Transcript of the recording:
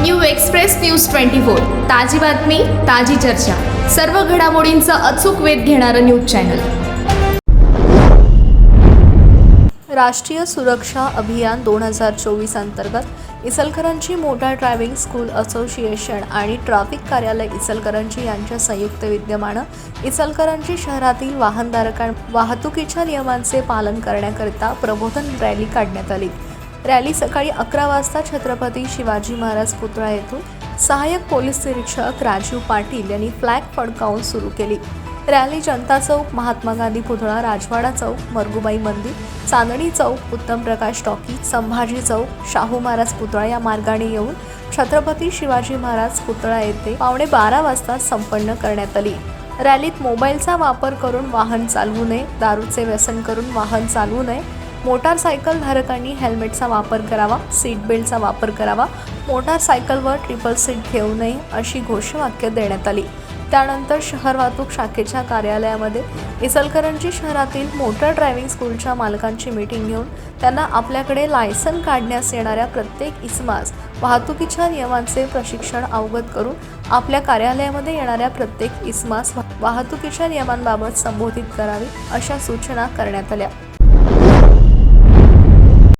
New express news twenty four. ताजी बातमी ताजी चर्चा. सर्व घडामोडींचा अचूक वेध घेणारं न्यूज चॅनल. राष्ट्रीय सुरक्षा अभियान दोन हजार चोवीस अंतर्गत Ichalkaranji motor driving school association आणि ट्रॅफिक कार्यालय इचलकरंजी यांच्या संयुक्त विद्यमानं इचलकरंजी शहरातील वाहनधारकां वाहतुकीच्या नियमांचे पालन करण्याकरिता प्रबोधन रॅली काढण्यात आली. रॅली सकाळी अकरा वाजता छत्रपती शिवाजी महाराज पुतळा येथून सहाय्यक पोलीस निरीक्षक राजीव पाटील यांनी फ्लॅग फडकावून सुरू केली. रॅली जनता चौक महात्मा गांधी पुतळा राजवाडा चौक मरगुबाई मंदिर चांदणी चौक उत्तम प्रकाश टॉकी संभाजी चौक शाहू महाराज पुतळा या मार्गाने येऊन छत्रपती शिवाजी महाराज पुतळा येथे पावणे बारा वाजता संपन्न करण्यात आली. रॅलीत मोबाईलचा वापर करून वाहन चालवू नये दारूचे व्यसन करून वाहन चालवू नये मोटारसायकल धारकांनी हेल्मेटचा वापर करावा सीट बेल्टचा वापर करावा मोटारसायकलवर ट्रिपल सीट घेऊ नये अशी घोषवाक्य देण्यात आली. त्यानंतर शहर वाहतूक शाखेच्या कार्यालयामध्ये इचलकरंजी शहरातील मोटर ड्रायव्हिंग स्कूलच्या मालकांची मीटिंग घेऊन त्यांना आपल्याकडे लायसन काढण्यास येणाऱ्या प्रत्येक इसमास वाहतुकीच्या नियमांचे प्रशिक्षण अवगत करून आपल्या कार्यालयामध्ये येणाऱ्या प्रत्येक इसमास वाहतुकीच्या नियमांबाबत संबोधित करावे अशा सूचना करण्यात आल्या.